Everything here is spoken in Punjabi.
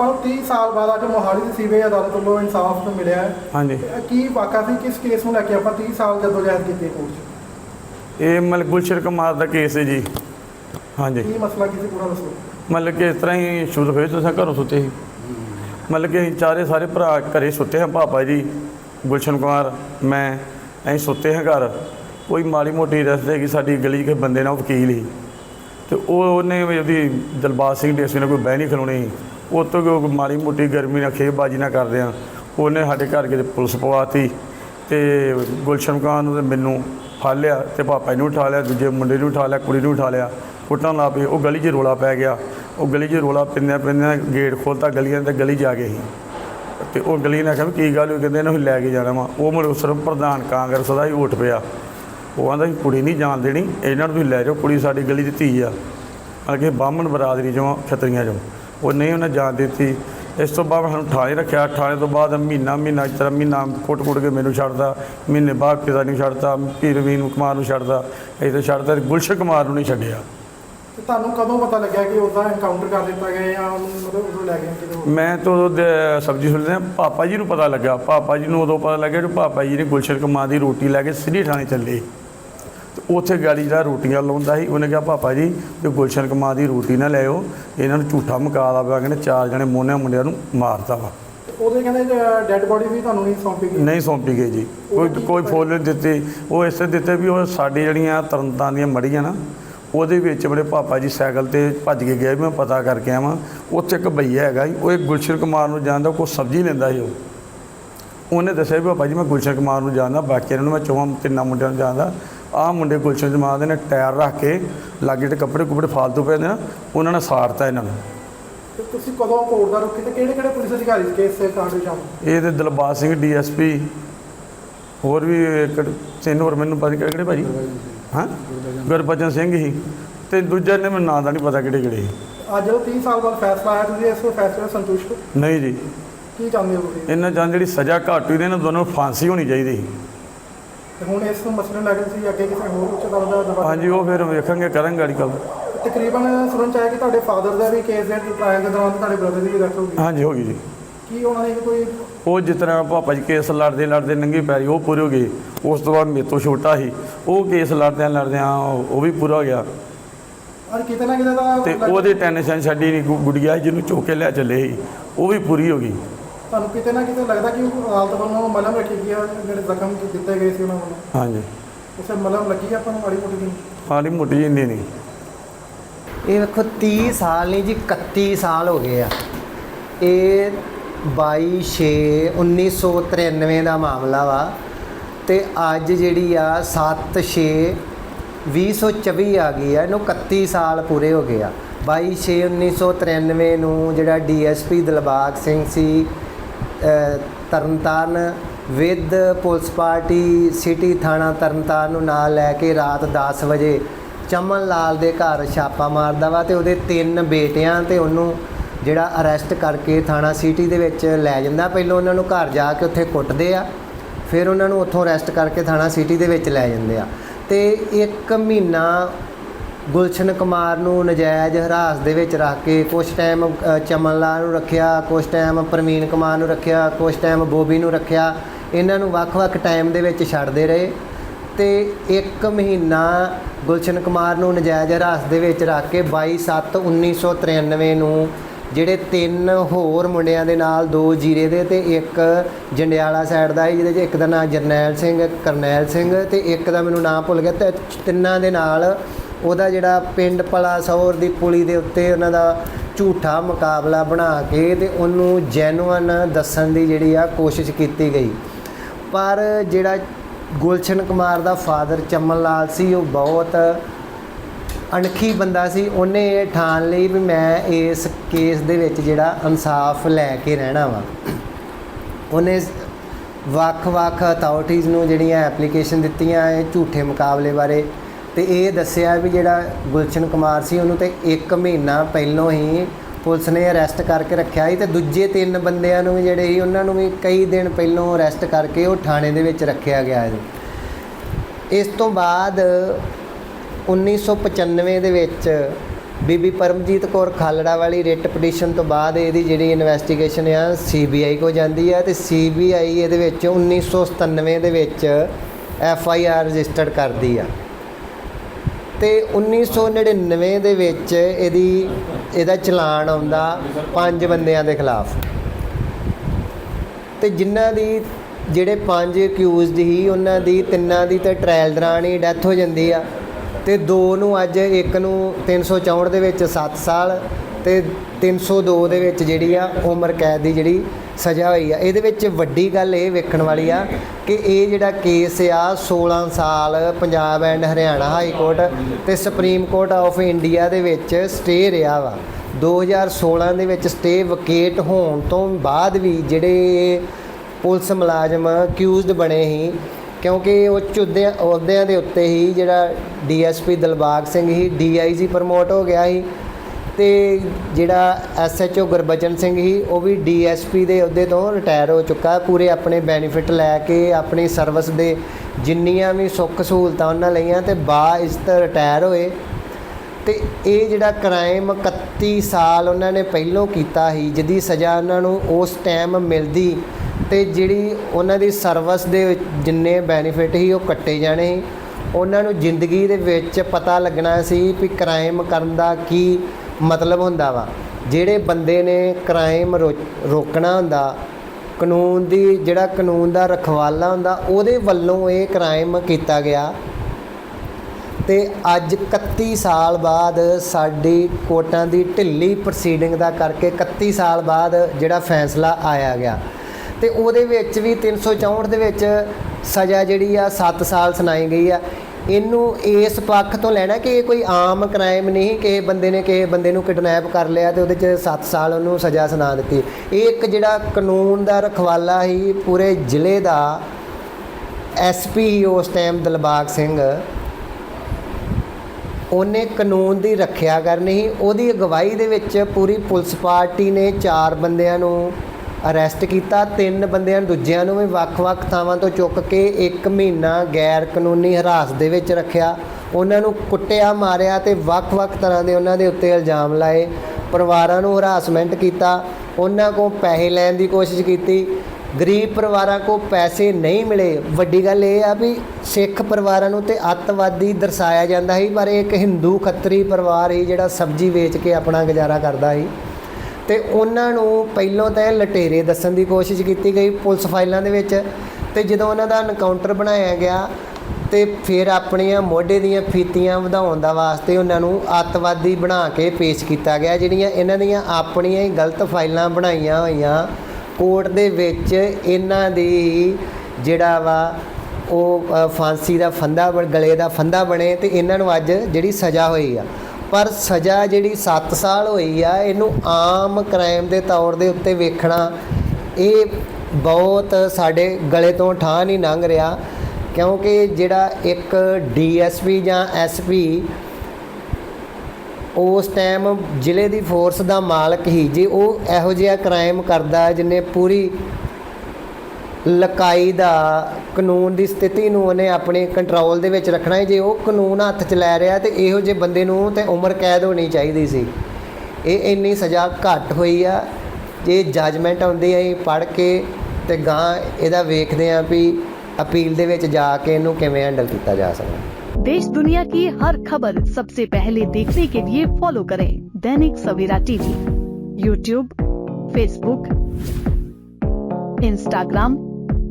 ਆਪਾਂ ਨੂੰ 30 ਸਾਲ ਬਾਅਦ ਅੱਜ ਮੋਹਾਲੀ ਦੀ ਸੀਬੀਆਈ ਅਦਾਲਤ ਵੱਲੋਂ ਇਨਸਾਫ ਮਿਲਿਆ ਹੈ। ਹਾਂਜੀ। ਕੀ ਵਾਕਾ ਸੀ? ਕਿਸ ਕੇਸ ਨੂੰ ਲੈ ਕੇ ਆਪਾਂ 30 ਸਾਲ ਜਦੋਂ ਜਹਿਦ ਕੀਤੀ ਕੋਰਟ 'ਚ? ਇਹ ਮਤਲਬ ਗੁਲਸ਼ਨ ਕੁਮਾਰ ਦਾ ਕੇਸ ਹੈ ਜੀ। ਹਾਂਜੀ। ਕੀ ਮਸਲਾ ਕੀ ਸੀ ਪੂਰਾ ਦੱਸੋ? ਮਤਲਬ ਕਿ ਇਸ ਤਰ੍ਹਾਂ ਹੀ ਸ਼ੁਰੂ ਹੋਏ ਤੁਸੀਂ ਘਰੋਂ ਸੁੱਤੇ ਸੀ। ਮਤਲਬ ਕਿ ਅਸੀਂ ਚਾਰੇ ਸਾਰੇ ਭਰਾ ਘਰੇ ਸੁੱਤੇ ਹਾਂ ਪਾਪਾ ਜੀ ਗੁਲਸ਼ਨ ਕੁਮਾਰ ਮੈਂ ਅਸੀਂ ਸੁੱਤੇ ਹਾਂ ਘਰ। ਕੋਈ ਮਾੜੀ ਮੋਟੀ ਰਸਤੇ ਕਿ ਸਾਡੀ ਗਲੀ ਕਿਸੇ ਬੰਦੇ ਨਾਲ ਵਕੀਲ ਸੀ। ਤੇ ਉਹ ਉਹਨੇ ਵੀ ਉਹਦੀ ਦਲਬਾਗ ਸਿੰਘ ਡੀਐਸਪੀ ਨਾਲ ਕੋਈ ਬਹਿ ਨਹੀਂ ਖਲੋਣੀ ਸੀ ਉਹ ਤੋਂ ਕੋਈ ਮਾੜੀ ਮੋਟੀ ਗਰਮੀ ਨਾਲ ਖੇਬਾਜੀ ਨਾ ਕਰਦੇ ਆ। ਉਹਨੇ ਸਾਡੇ ਘਰ ਕਿਤੇ ਪੁਲਿਸ ਪਵਾਤੀ ਤੇ ਗੁਲਸ਼ਨ ਖਾਨ ਨੂੰ ਮੈਨੂੰ ਫੜ ਲਿਆ ਤੇ ਪਾਪਾ ਜੀ ਨੂੰ ਉਠਾ ਲਿਆ, ਦੂਜੇ ਮੁੰਡੇ ਨੂੰ ਉਠਾ ਲਿਆ, ਕੁੜੀ ਨੂੰ ਉਠਾ ਲਿਆ। ਕੁੱਟਣ ਲਾ ਪਏ। ਉਹ ਗਲੀ 'ਚ ਰੋਲਾ ਪੈ ਗਿਆ। ਉਹ ਗਲੀ 'ਚ ਰੋਲਾ ਪੈਂਦਿਆਂ ਪੈਂਦਿਆਂ ਗੇਟ ਖੋਲਤਾ ਗਲੀਆਂ ਤੇ ਗਲੀ ਜਾ ਆ ਗਏ ਸੀ। ਤੇ ਉਹ ਗਲੀ ਨੇ ਆਖਿਆ ਵੀ ਕੀ ਗੱਲ ਹੋਈ? ਕਹਿੰਦੇ ਇਹਨੂੰ ਅਸੀਂ ਲੈ ਕੇ ਜਾਣਾ ਵਾ। ਉਹ ਮੁੜ ਉਸ ਪ੍ਰਧਾਨ ਕਾਂਗਰਸ ਦਾ ਹੀ ਉੱਠ ਪਿਆ। ਉਹ ਆਂਦਾ ਵੀ ਕੁੜੀ ਨਹੀਂ ਜਾਣ ਦੇਣੀ। ਇਹਨਾਂ ਨੂੰ ਤੁਸੀਂ ਲੈ ਜਾਓ। ਕੁੜੀ ਸਾਡੀ ਗਲੀ ਦੀ ਧੀ ਆ। ਮਤਲਬ ਬਾਹਮਣ ਬਰਾਦਰੀ ਚੋਂ, ਖੱਤਰੀਆਂ ਚੋਂ। ਉਹ ਨਹੀਂ ਉਹਨੇ ਜਾਣ ਦਿੱਤੀ। ਇਸ ਤੋਂ ਬਾਅਦ ਸਾਨੂੰ ਠਾਣੇ ਰੱਖਿਆ। ਠਾਣੇ ਤੋਂ ਬਾਅਦ ਮਹੀਨਾ ਮਹੀਨਾ ਇਸ ਤਰ੍ਹਾਂ ਮਹੀਨਾ ਕੁੱਟ ਕੁੱਟ ਕੇ ਮੈਨੂੰ ਛੱਡਦਾ। ਮਹੀਨੇ ਬਾਅਦ ਪਿਤਾ ਨੂੰ ਛੱਡਦਾ ਪੀਰਵੀਨ ਕੁਮਾਰ ਨੂੰ ਛੱਡਦਾ। ਇਸੇ ਛੱਡਦਾ ਗੁਲਸ਼ਨ ਕੁਮਾਰ ਨੂੰ ਨਹੀਂ ਛੱਡਿਆ। ਤੇ ਤੁਹਾਨੂੰ ਕਦੋਂ ਪਤਾ ਲੱਗਿਆ ਕਿ ਉਹਦਾ ਐਨਕਾਊਂਟਰ ਕਰ ਦਿੱਤਾ ਗਿਆ ਜਾਂ ਉਹਨੂੰ ਮਤਲਬ ਉਦੋਂ ਲੈ ਗਏ ਕਿਤੇ ਮੈਂ ਤਾਂ ਸਬਜ਼ੀ ਸੁਣਦੇ ਪਾਪਾ ਜੀ ਨੂੰ ਪਤਾ ਲੱਗਾ ਪਾਪਾ ਜੀ ਨੂੰ ਉਦੋਂ ਪਤਾ ਲੱਗਿਆ ਕਿ ਪਾਪਾ ਜੀ ਨੇ ਗੁਲਸ਼ਨ ਕੁਮਾਰ ਦੀ ਰੋਟੀ ਲੈ ਕੇ ਸਿੱਧੀ ਥਾਣੇ ਚੱਲੇ। ਤੇ ਉੱਥੇ ਗਾੜੀ ਦਾ ਰੋਟੀਆਂ ਲਾਉਂਦਾ ਸੀ ਉਹਨੇ ਕਿਹਾ ਪਾਪਾ ਜੀ ਤੇ ਗੁਲਸ਼ਨ ਕੁਮਾਰ ਦੀ ਰੋਟੀ ਨਾ ਲਿਆਓ ਇਹਨਾਂ ਨੂੰ ਝੂਠਾ ਮੁਕਾ ਪਿਆ ਕਹਿੰਦੇ ਚਾਰ ਜਣੇ ਮੋਹਨਿਆਂ ਮੁੰਡਿਆਂ ਨੂੰ ਮਾਰਤਾ ਵਾ। ਉਹਦੇ ਕਹਿੰਦੇ ਡੈੱਡ ਬੋਡੀ ਵੀ ਤੁਹਾਨੂੰ ਨਹੀਂ ਸੌਂਪੀ ਗਈ? ਨਹੀਂ ਸੌਂਪੀ ਗਈ ਜੀ। ਕੋਈ ਕੋਈ ਫੁੱਲ ਨਹੀਂ ਦਿੱਤੇ। ਉਹ ਇਸੇ ਦਿੱਤੇ ਵੀ ਉਹ ਸਾਡੀ ਜਿਹੜੀਆਂ ਤਰਨਤਾਂ ਦੀਆਂ ਮੜੀਆਂ ਨਾ ਉਹਦੇ ਵਿੱਚ ਮੇਰੇ ਪਾਪਾ ਜੀ ਸਾਈਕਲ ਤੇ ਭੱਜ ਕੇ ਗਏ ਮੈਂ ਪਤਾ ਕਰਕੇ ਆਵਾਂ। ਉੱਥੇ ਇੱਕ ਭਈਆ ਹੈਗਾ ਜੀ ਉਹ ਇੱਕ ਗੁਲਸ਼ਨ ਕੁਮਾਰ ਨੂੰ ਜਾਣਦਾ ਕੋਈ ਸਬਜ਼ੀ ਲੈਂਦਾ ਸੀ ਉਹ। ਉਹਨੇ ਦੱਸਿਆ ਵੀ ਪਾਪਾ ਜੀ ਮੈਂ ਗੁਲਸ਼ਨ ਕੁਮਾਰ ਨੂੰ ਜਾਣਦਾ ਬਾਕੀਆਂ ਨੂੰ ਮੈਂ ਚੌਹਾਂ ਤਿੰਨਾਂ ਮੁੰਡਿਆਂ ਨੂੰ ਜਾਣਦਾ। ਆਹ ਮੁੰਡੇ ਗੁਲਸ਼ਨ ਕੁਮਾਰ ਦੇ ਨੇ ਟਾਇਰ ਰੱਖ ਕੇ ਲਾਗੇ ਤੇ ਕੱਪੜੇ ਕੁਪੜੇ ਫਾਲਤੂ ਪਏ ਨੇ ਨਾ ਉਹਨਾਂ ਨੇ ਸਾੜਤਾ ਇਹਨਾਂ ਨੂੰ। ਤੇ ਤੁਸੀਂ ਕਦੋਂ ਕੋਰਟ ਦਾ ਰੁਕੇ ਤੇ ਕਿਹੜੇ ਕਿਹੜੇ ਪੁਲਿਸ ਅਧਿਕਾਰੀ ਸੀ ਕੇਸ ਤੇ ਕਾਂਡ ਵਿੱਚ ਇਹ ਤੇ ਦਿਲਬਾਗ ਸਿੰਘ ਡੀਐਸਪੀ ਹੋਰ ਵੀ ਇੱਕ ਤਿੰਨ ਹੋਰ ਮੈਨੂੰ ਪਤਾ ਕਿਹੜੇ ਕਿਹੜੇ ਭਾਜੀ। ਹਾਂ? ਗੁਰਬਚਨ ਸਿੰਘ ਹੀ। ਤੇ ਦੂਜੇ ਨੇ ਮੈਨੂੰ ਨਾਂ ਦਾ ਨਹੀਂ ਪਤਾ ਕਿਹੜੇ ਕਿਹੜੇ ਸੀ। ਅੱਜ ਜਦੋਂ 30 ਸਾਲ ਬਾਅਦ ਫੈਸਲਾ ਆਇਆ ਤੁਸੀਂ ਇਸ ਫੈਸਲੇ ਤੋਂ ਸੰਤੁਸ਼ਟ ਹੋ? ਨਹੀਂ ਜੀ। ਕੀ ਚਾਹੁੰਦੇ ਹੋ ਤੁਸੀਂ? ਇਹਨਾਂ ਜਾਂ ਜਿਹੜੀ ਸਜ਼ਾ ਘੱਟ ਹੋਈ ਤੇ ਇਹਨਾਂ ਦੋਨੋਂ ਨੂੰ ਫਾਂਸੀ ਹੋਣੀ ਚਾਹੀਦੀ ਸੀ। ਤੇ ਹੁਣ ਇਸ ਨੂੰ ਮਸਲੇ ਨੂੰ ਲੈ ਕੇ ਤੁਸੀਂ ਅੱਗੇ ਕਿਸੇ ਹੋਰ ਉੱਚ ਅਦਾਲਤ ਦਾ ਦਬਾਅ ਹਾਂਜੀ ਉਹ ਫਿਰ ਵੇਖਾਂਗੇ ਕਰਾਂਗੇ ਗਾੜੀ ਕੱਲ ਤਕਰੀਬਨ ਸੁਣਨ ਚ ਆਇਆ ਕਿ ਤੁਹਾਡੇ ਫਾਦਰ ਦਾ ਵੀ ਕੇਸ ਦੇ ਟ੍ਰਾਇਲ ਦੇ ਦੌਰਾਨ ਤੁਹਾਡੇ ਬ੍ਰਦਰ ਦੀ ਵੀ ਡੈਥ ਹੋ ਗਈ। ਹਾਂਜੀ ਹੋ ਗਈ ਜੀ। ਕੀ ਉਹਨਾਂ ਨੇ ਕੋਈ ਉਹ ਜਿਸ ਤਰ੍ਹਾਂ ਪਾਪਾ ਜੀ ਕੇਸ ਲੜਦੇ ਲੜਦੇ ਨੰਗੀ ਪੈਰੀ ਉਹ ਪੂਰੇ ਹੋ ਗਏ। ਉਸ ਤੋਂ ਬਾਅਦ ਮੇਰੇ ਤੋਂ ਛੋਟਾ ਸੀ। ਉਹ ਕੇਸ ਲੜਦਿਆਂ ਲੜਦਿਆਂ ਉਹ ਉਹ ਵੀ ਪੂਰਾ ਹੋ ਗਿਆ। ਔਰ ਕਿਤੇ ਨਾ ਕਿਤੇ ਦਾ ਤੇ ਉਹਦੀ ਟੈਨਸ਼ਨ ਛੱਡੀ ਨਹੀਂ ਗੁੜੀਆ ਜਿਹਨੂੰ ਚੁੱਕ ਕੇ ਲੈ ਚੱਲੇ ਸੀ ਉਹ ਵੀ ਪੂਰੀ ਹੋ ਗਈ। ਤੁਹਾਨੂੰ ਕਿਤੇ ਨਾ ਕਿਤੇ ਲੱਗਦਾ ਕਿ ਉਹ ਅਦਾਲਤ ਵੱਲੋਂ ਮਲਮ ਰੱਖੀ ਗਈ ਆ ਜਿਹੜੇ ਜ਼ਖਮ ਦਿੱਤੇ ਗਏ ਸੀ ਉਹਨਾਂ ਵੱਲੋਂ? ਹਾਂਜੀ। ਉਸੇ ਮਲਮ ਲੱਗੀ ਆ ਆਪਾਂ ਨੂੰ ਮਾੜੀ ਮੋਟੀ ਦੀ ਮਾੜੀ ਮੋਟੀ ਇੰਨੀ ਨਹੀਂ ਇਹ ਵੇਖੋ 30 ਸਾਲ ਨਹੀਂ ਜੀ 31 ਸਾਲ ਹੋ ਗਏ ਆ। ਇਹ 22 6 1993 ਦਾ ਮਾਮਲਾ ਵਾ ਤੇ ਅੱਜ ਜਿਹੜੀ ਆ 7 6 2024 ਆ ਗਈ ਆ ਇਹਨੂੰ 31 ਸਾਲ ਪੂਰੇ ਹੋ ਗਏ ਆ। 22 6 1993 ਨੂੰ ਜਿਹੜਾ DSP Dilbagh Singh C Tarn Taran with police party city ਥਾਣਾ ਤਰਨਤਾਰਨ ਨੂੰ ਨਾਲ ਲੈ ਕੇ ਰਾਤ 10 ਵਜੇ ਚਮਨ ਲਾਲ ਦੇ ਘਰ ਛਾਪਾ ਮਾਰਦਾ ਵਾ ਤੇ ਉਹਦੇ ਤਿੰਨ ਬੇਟਿਆਂ ਤੇ ਉਹਨੂੰ ਜਿਹੜਾ ਅਰੈਸਟ ਕਰਕੇ ਥਾਣਾ ਸਿਟੀ ਦੇ ਵਿੱਚ ਲੈ ਜਾਂਦਾ। ਪਹਿਲਾਂ ਉਹਨਾਂ ਨੂੰ ਘਰ ਜਾ ਕੇ ਉੱਥੇ ਕੁੱਟਦੇ ਆ, ਫਿਰ ਉਹਨਾਂ ਨੂੰ ਉੱਥੋਂ ਅਰੈਸਟ ਕਰਕੇ ਥਾਣਾ ਸਿਟੀ ਦੇ ਵਿੱਚ ਲੈ ਜਾਂਦੇ ਆ। ਤੇ ਇੱਕ ਮਹੀਨਾ ਗੁਲਸ਼ਨ ਕੁਮਾਰ ਨੂੰ ਨਜਾਇਜ਼ ਹਰਾਸ ਦੇ ਵਿੱਚ ਰੱਖ ਕੇ ਕੁਝ ਟਾਈਮ ਅ, ਚਮਨ ਲਾਲ ਨੂੰ ਰੱਖਿਆ ਕੁਝ ਟਾਈਮ ਪ੍ਰਵੀਨ ਕੁਮਾਰ ਨੂੰ ਰੱਖਿਆ ਕੁਝ ਟਾਈਮ ਬੋਬੀ ਨੂੰ ਰੱਖਿਆ ਇਹਨਾਂ ਨੂੰ ਵੱਖ-ਵੱਖ ਟਾਈਮ ਦੇ ਵਿੱਚ ਛੱਡਦੇ ਰਹੇ ਤੇ ਇੱਕ ਮਹੀਨਾ ਗੁਲਸ਼ਨ ਕੁਮਾਰ ਨੂੰ ਨਜਾਇਜ਼ ਹਰਾਸ ਦੇ ਵਿੱਚ ਰੱਖ ਕੇ 22/7/1993 ਨੂੰ ਜਿਹੜੇ ਤਿੰਨ ਹੋਰ ਮੁੰਡਿਆਂ ਦੇ ਨਾਲ ਦੋ ਜੀਰੇ ਦੇ ਤੇ ਇੱਕ ਜੰਡਿਆਲਾ ਸਾਈਡ ਦਾ ਸੀ ਜਿਹਦੇ 'ਚ ਇੱਕ ਦਾ ਨਾਮ ਜਰਨੈਲ ਸਿੰਘ ਕਰਨੈਲ ਸਿੰਘ ਤੇ ਇੱਕ ਦਾ ਮੈਨੂੰ ਨਾਮ ਭੁੱਲ ਗਿਆ ਤੇ ਤਿੰਨਾਂ ਦੇ ਨਾਲ ਉਹਦਾ ਜਿਹੜਾ ਪਿੰਡ ਪਲਾਸੌਰ ਦੀ ਪੁਲੀ ਦੇ ਉੱਤੇ ਉਹਨਾਂ ਦਾ ਝੂਠਾ ਮੁਕਾਬਲਾ ਬਣਾ ਕੇ ਤੇ ਉਹਨੂੰ ਜੈਨੂਅਨ ਦੱਸਣ ਦੀ ਜਿਹੜੀ ਆ ਕੋਸ਼ਿਸ਼ ਕੀਤੀ ਗਈ। ਪਰ ਜਿਹੜਾ ਗੁਲਸ਼ਨ ਕੁਮਾਰ ਦਾ ਫਾਦਰ ਚਮਨ ਲਾਲ ਸੀ, ਉਹ ਬਹੁਤ ਅਣਖੀ ਬੰਦਾ ਸੀ। ਉਹਨੇ ਇਹ ਠਾਣ ਲਈ ਵੀ ਮੈਂ ਇਸ ਕੇਸ ਦੇ ਵਿੱਚ ਜਿਹੜਾ ਇਨਸਾਫ ਲੈ ਕੇ ਰਹਿਣਾ ਵਾ। ਉਹਨੇ ਵੱਖ-ਵੱਖ ਅਥਾਰਟੀਆਂ ਨੂੰ ਜਿਹੜੀਆਂ ਐਪਲੀਕੇਸ਼ਨ ਦਿੱਤੀਆਂ ਇਹ ਝੂਠੇ ਮੁਕਾਬਲੇ ਬਾਰੇ। ਤੇ ਇਹ ਦੱਸਿਆ ਵੀ ਜਿਹੜਾ ਗੁਲਸ਼ਨ ਕੁਮਾਰ ਸੀ, ਉਹਨੂੰ ਤੇ 1 ਮਹੀਨਾ ਪਹਿਲਾਂ ਹੀ ਪੁਲਿਸ ਨੇ ਅਰੈਸਟ ਕਰਕੇ ਰੱਖਿਆ ਸੀ ਤੇ ਦੂਜੇ ਤਿੰਨ ਬੰਦਿਆਂ ਨੂੰ ਵੀ ਜਿਹੜੇ ਸੀ, ਉਹਨਾਂ ਨੂੰ ਵੀ ਕਈ ਦਿਨ ਪਹਿਲਾਂ ਅਰੈਸਟ ਕਰਕੇ ਉਹ ਥਾਣੇ ਦੇ ਵਿੱਚ ਰੱਖਿਆ ਗਿਆ ਸੀ। ਇਸ ਤੋਂ ਬਾਅਦ 1995 ਦੇ ਵਿੱਚ ਬੀਬੀ ਪਰਮਜੀਤ ਕੌਰ ਖਾਲੜਾ ਵਾਲੀ ਰਿਟ ਪਟੀਸ਼ਨ ਤੋਂ ਬਾਅਦ ਇਹਦੀ ਜਿਹੜੀ ਇਨਵੈਸਟੀਗੇਸ਼ਨ ਆ ਸੀਬੀਆਈ ਕੋ ਜਾਂਦੀ ਹੈ ਤੇ ਸੀਬੀਆਈ ਇਹਦੇ ਵਿੱਚ 1997 ਦੇ ਵਿੱਚ ਐਫ ਆਈ ਆਰ ਰਜਿਸਟਰਡ ਕਰਦੀ ਆ। ਤੇ 1999 ਦੇ ਵਿੱਚ ਇਹਦੀ, ਇਹਦਾ ਚਲਾਨ ਆਉਂਦਾ ਪੰਜ ਬੰਦਿਆਂ ਦੇ ਖਿਲਾਫ। ਤੇ ਜਿਨ੍ਹਾਂ ਦੀ, ਜਿਹੜੇ ਪੰਜ ਅਕਿਊਜ਼ਡ ਸੀ, ਉਹਨਾਂ ਦੀ, ਤਿੰਨਾਂ ਦੀ ਤਾਂ ਟ੍ਰਾਇਲ ਦੌਰਾਨ ਹੀ ਡੈਥ ਹੋ ਜਾਂਦੀ ਆ। ਤੇ ਦੋ ਨੂੰ ਅੱਜ, ਇੱਕ ਨੂੰ 364 ਦੇ ਵਿੱਚ 7 ਸਾਲ ਤੇ 302 ਦੇ ਵਿੱਚ ਜਿਹੜੀ ਆ ਉਮਰ ਕੈਦ ਦੀ ਜਿਹੜੀ ਸਜ਼ਾ ਹੋਈ ਆ। ਇਹਦੇ ਵਿੱਚ ਵੱਡੀ ਗੱਲ ਇਹ ਵੇਖਣ ਵਾਲੀ ਆ ਕਿ ਇਹ ਜਿਹੜਾ ਕੇਸ ਆ 16 ਸਾਲ Punjab and Haryana high court ਤੇ ਸੁਪਰੀਮ ਕੋਰਟ ਆਫ ਇੰਡੀਆ ਦੇ ਵਿੱਚ ਸਟੇ ਰਿਹਾ ਵਾ। 2016 ਦੇ ਵਿੱਚ ਸਟੇ ਵਕੇਟ ਹੋਣ ਤੋਂ ਬਾਅਦ ਵੀ ਜਿਹੜੇ ਪੁਲਿਸ ਮੁਲਾਜ਼ਮ ਅਕਿਊਜ਼ਡ ਬਣੇ ਸੀ, ਕਿਉਂਕਿ ਉਹ ਅਹੁਦਿਆਂ ਅਹੁਦਿਆਂ ਦੇ ਉੱਤੇ ਹੀ ਜਿਹੜਾ ਡੀਐਸਪੀ ਦਿਲਬਾਗ ਸਿੰਘ ਹੀ ਡੀਆਈਜੀ ਪ੍ਰਮੋਟ ਹੋ ਗਿਆ ਸੀ। ਤੇ ਜਿਹੜਾ ਐਸਐਚਓ ਗੁਰਬਚਨ ਸਿੰਘ ਹੀ ਉਹ ਵੀ ਡੀਐਸਪੀ ਦੇ ਅਹੁਦੇ ਤੋਂ ਰਿਟਾਇਰ ਹੋ ਚੁੱਕਾ। ਪੂਰੇ ਆਪਣੇ ਬੈਨੀਫਿਟ ਲੈ ਕੇ, ਆਪਣੀ ਸਰਵਿਸ ਦੇ ਜਿੰਨੀਆਂ ਵੀ ਸੁੱਖ ਸਹੂਲਤਾਂ ਉਹਨਾਂ ਲਈਆਂ ਤੇ ਬਾ ਇਜ਼ਤ ਰਿਟਾਇਰ ਹੋਏ। ਤੇ ਇਹ ਜਿਹੜਾ ਕ੍ਰਾਈਮ 31 ਸਾਲ ਉਹਨਾਂ ਨੇ ਪਹਿਲੋਂ ਕੀਤਾ ਸੀ, ਜਿਹਦੀ ਸਜ਼ਾ ਉਹਨਾਂ ਨੂੰ ਉਸ ਟਾਈਮ ਮਿਲਦੀ ਤੇ ਜਿਹੜੀ ਉਹਨਾਂ ਦੀ ਸਰਵਿਸ ਦੇ ਜਿੰਨੇ ਬੈਨੀਫਿਟ ਸੀ, ਉਹ ਕੱਟੇ ਜਾਣੇ ਸੀ। ਉਹਨਾਂ ਨੂੰ ਜ਼ਿੰਦਗੀ ਦੇ ਵਿੱਚ ਪਤਾ ਲੱਗਣਾ ਸੀ ਵੀ ਕ੍ਰਾਈਮ ਕਰਨ ਦਾ ਕੀ ਮਤਲਬ ਹੁੰਦਾ ਵਾ, ਜਿਹੜੇ ਬੰਦੇ ਨੇ ਕ੍ਰਾਈਮ ਰੋਕਣਾ ਹੁੰਦਾ, ਕਾਨੂੰਨ ਦੀ, ਜਿਹੜਾ ਕਾਨੂੰਨ ਦਾ ਰਖਵਾਲਾ ਹੁੰਦਾ, ਉਹਦੇ ਵੱਲੋਂ ਇਹ ਕ੍ਰਾਈਮ ਕੀਤਾ ਗਿਆ। ਤੇ ਅੱਜ 31 ਸਾਲ ਬਾਅਦ ਸਾਡੀ ਕੋਟਾਂ ਦੀ ਢਿੱਲੀ ਪ੍ਰੋਸੀਡਿੰਗ ਦਾ ਕਰਕੇ 31 ਸਾਲ ਬਾਅਦ ਜਿਹੜਾ ਫੈਸਲਾ ਆਇਆ ਗਿਆ। ਤੇ ਉਹਦੇ ਵਿੱਚ ਵੀ 364 ਦੇ ਵਿੱਚ ਸਜ਼ਾ ਜਿਹੜੀ ਆ 7 ਸਾਲ ਸੁਣਾਈ ਗਈ ਆ। ਇਹਨੂੰ ਇਸ ਪੱਖ ਤੋਂ ਲੈਣਾ ਕਿ ਇਹ ਕੋਈ ਆਮ ਕ੍ਰਾਈਮ ਨਹੀਂ ਕਿ ਬੰਦੇ ਨੇ ਕਿਸੇ ਬੰਦੇ ਨੂੰ ਕਿਡਨੈਪ ਕਰ ਲਿਆ ਤੇ ਉਹਦੇ 'ਚ 7 ਸਾਲ ਉਹਨੂੰ ਸਜ਼ਾ ਸੁਣਾ ਦਿੱਤੀ। ਇਹ ਇੱਕ ਜਿਹੜਾ ਕਾਨੂੰਨ ਦਾ ਰਖਵਾਲਾ ਹੀ ਪੂਰੇ ਜ਼ਿਲ੍ਹੇ ਦਾ ਐਸਪੀ ਉਸ ਟਾਈਮ ਦਿਲਬਾਗ ਸਿੰਘ। ਉਹਨੇ ਕਾਨੂੰਨ ਦੀ ਰੱਖਿਆ ਕਰਨੀ ਸੀ। ਉਹਦੀ ਅਗਵਾਈ ਦੇ ਵਿੱਚ ਪੂਰੀ ਪੁਲਿਸ ਪਾਰਟੀ ਨੇ ਚਾਰ ਬੰਦਿਆਂ ਨੂੰ ਅਰੈਸਟ ਕੀਤਾ। ਤਿੰਨ ਬੰਦਿਆਂ ਦੂਜਿਆਂ ਨੂੰ ਵੀ ਵੱਖ-ਵੱਖ ਥਾਵਾਂ ਤੋਂ ਚੁੱਕ ਕੇ 1 ਮਹੀਨਾ ਗੈਰ ਕਾਨੂੰਨੀ ਹਰਾਸ ਦੇ ਵਿੱਚ ਰੱਖਿਆ। ਉਹਨਾਂ ਨੂੰ ਕੁੱਟਿਆ, ਮਾਰਿਆ ਤੇ ਵੱਖ-ਵੱਖ ਤਰ੍ਹਾਂ ਦੇ ਉਹਨਾਂ ਦੇ ਉੱਤੇ ਇਲਜ਼ਾਮ ਲਾਏ। ਪਰਿਵਾਰਾਂ ਨੂੰ ਹਰਾਸਮੈਂਟ ਕੀਤਾ। ਉਹਨਾਂ ਕੋਲ ਪੈਸੇ ਲੈਣ ਦੀ ਕੋਸ਼ਿਸ਼ ਕੀਤੀ। ਗਰੀਬ ਪਰਿਵਾਰਾਂ ਕੋ ਪੈਸੇ ਨਹੀਂ ਮਿਲੇ। ਵੱਡੀ ਗੱਲ ਇਹ ਆ ਵੀ ਸਿੱਖ ਪਰਿਵਾਰਾਂ ਨੂੰ ਤੇ ਅੱਤਵਾਦੀ ਦਰਸਾਇਆ ਜਾਂਦਾ ਸੀ, ਪਰ ਇਹ ਇੱਕ ਹਿੰਦੂ ਖੱਤਰੀ ਪਰਿਵਾਰ ਹੀ ਜਿਹੜਾ ਸਬਜ਼ੀ ਵੇਚ ਕੇ ਆਪਣਾ ਗੁਜ਼ਾਰਾ ਕਰਦਾ ਸੀ। ਤੇ ਉਹਨਾਂ ਨੂੰ ਪਹਿਲੋਂ ਤਾਂ ਇਹ ਲਟੇਰੇ ਦੱਸਣ ਦੀ ਕੋਸ਼ਿਸ਼ ਕੀਤੀ ਗਈ ਪੁਲਿਸ ਫਾਈਲਾਂ ਦੇ ਵਿੱਚ ਤੇ ਜਦੋਂ ਉਹਨਾਂ ਦਾ ਐਨਕਾਊਂਟਰ ਬਣਾਇਆ ਗਿਆ ਤੇ ਫਿਰ ਆਪਣੀਆਂ ਮੋਢੇ ਦੀਆਂ ਫੀਤੀਆਂ ਵਧਾਉਣ ਦਾ ਵਾਸਤੇ ਉਹਨਾਂ ਨੂੰ ਅੱਤਵਾਦੀ ਬਣਾ ਕੇ ਪੇਸ਼ ਕੀਤਾ ਗਿਆ, ਜਿਹੜੀਆਂ ਇਹਨਾਂ ਦੀਆਂ ਆਪਣੀਆਂ ਹੀ ਗਲਤ ਫਾਈਲਾਂ ਬਣਾਈਆਂ ਹੋਈਆਂ। ਕੋਰਟ ਦੇ ਵਿੱਚ ਇਹਨਾਂ ਦੀ ਜਿਹੜਾ ਵਾ, ਉਹ ਫਾਂਸੀ ਦਾ ਫੰਦਾ ਬਣ- ਗਲੇ ਦਾ ਫੰਦਾ ਬਣੇ ਤੇ ਇਹਨਾਂ ਨੂੰ ਅੱਜ ਜਿਹੜੀ ਸਜ਼ਾ ਹੋਈ ਆ। ਪਰ ਸਜ਼ਾ ਜਿਹੜੀ 7 ਸਾਲ ਹੋਈ ਆ, ਇਹਨੂੰ ਆਮ ਕ੍ਰਾਈਮ ਦੇ ਤੌਰ ਦੇ ਉੱਤੇ ਵੇਖਣਾ, ਇਹ ਬਹੁਤ ਸਾਡੇ ਗਲੇ ਤੋਂ ਠਾਹ ਨਹੀਂ ਲੰਘ ਰਿਹਾ। ਕਿਉਂਕਿ ਜਿਹੜਾ ਇੱਕ ਡੀਐਸਪੀ ਜਾਂ ਐਸਪੀ ਉਸ ਟਾਈਮ ਜ਼ਿਲ੍ਹੇ ਦੀ ਫੋਰਸ ਦਾ ਮਾਲਕ ਹੀ, ਜੇ ਉਹ ਇਹੋ ਜਿਹਾ ਕ੍ਰਾਈਮ ਕਰਦਾ ਜਿਹਨੇ ਪੂਰੀ ਲਕਾਈ ਦਾ ਕਾਨੂੰਨ ਦੀ ਸਥਿਤੀ ਨੂੰ ਉਹਨੇ ਆਪਣੇ ਕੰਟਰੋਲ ਦੇ ਵਿੱਚ ਰੱਖਣਾ ਹੈ ਜੇ ਉਹ ਕਾਨੂੰਨ ਹੱਥ 'ਚ ਲੈ ਰਿਹਾ ਤੇ ਇਹੋ ਜਿਹੇ ਬੰਦੇ ਨੂੰ ਤੇ ਉਮਰ ਕੈਦ ਹੋਣੀ ਚਾਹੀਦੀ ਸੀ ਇਹ ਇੰਨੀ ਸਜ਼ਾ ਘੱਟ ਹੋਈ ਆ ਜੇ ਜੱਜਮੈਂਟ ਆਉਂਦੀ ਹੈ ਪੜ੍ਹ ਕੇ ਤੇ ਗਾਂ ਇਹਦਾ ਵੇਖਦੇ ਆ ਵੀ ਅਪੀਲ ਦੇ ਵਿੱਚ ਜਾ ਕੇ ਇਹਨੂੰ ਕਿਵੇਂ ਹੈਂਡਲ ਕੀਤਾ ਜਾ ਸਕਦਾ देश दुनिया की हर खबर सबसे पहले देखने के लिए फॉलो करें Dainik Savera TV YouTube Facebook Instagram